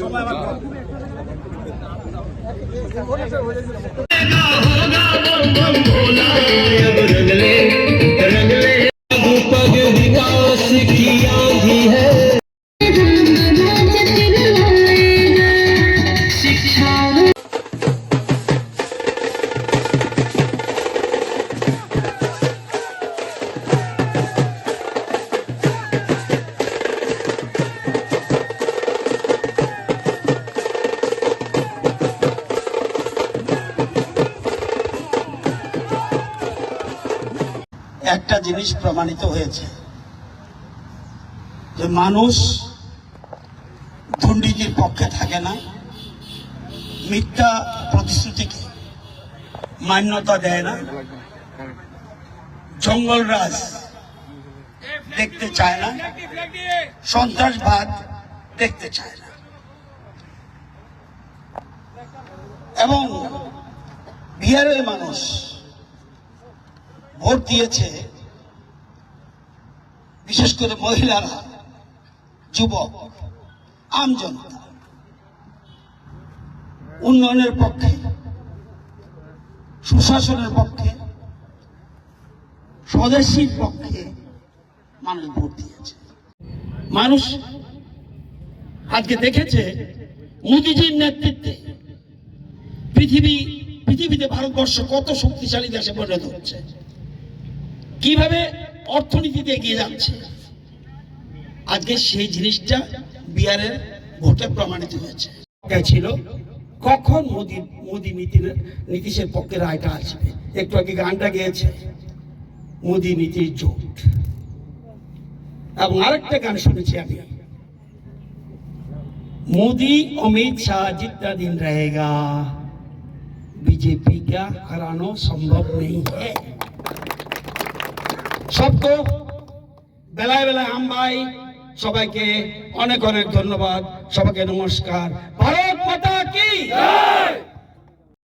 সময় আমার একটা জিনিস প্রমাণিত হয়েছে। যে মানুষ দুর্নীতির পক্ষে থাকে না, মিথ্যা প্রতিশ্রুতিকে মান্যতা দেয় না জঙ্গলরাজ দেখতে চায় না, সন্ত্রাসবাদ দেখতে চায় না। এবং বিহারের মানুষ ভোট দিয়েছে, বিশেষ করে মহিলারা, যুবক, আম জনতা। উন্নয়নের পক্ষে, সুশাসনের পক্ষে, স্বদেশীর পক্ষে মানুষ ভোট দিয়েছে। মানুষ আজকে দেখেছে, মোদিজির নেতৃত্বে পৃথিবী, পৃথিবীতে ভারতবর্ষ কত শক্তিশালী দেশে পরিণত হচ্ছে। কিভাবে অর্থনীতিতে এগিয়ে যাচ্ছে আজকে সেই জিনিসটা বিহারের ভোটে প্রমাণিত হয়েছে ছিল কখন মোদি মোদি নীতি নীতিশের পক্ষে রায়টা আসবে একটু আগে গানটা গেয়েছে মোদি নীতির জোট এবং আরেকটা গান শুনেছি আমি मोदी अमित शाह जितना दिन रहेगा बीजेपी का हराना संभव नहीं है সত্য। বেলায় বেলায় আমবাই সবাইকে অনেক অনেক ধন্যবাদ সবাইকে নমস্কার। ভারত মাতা কি?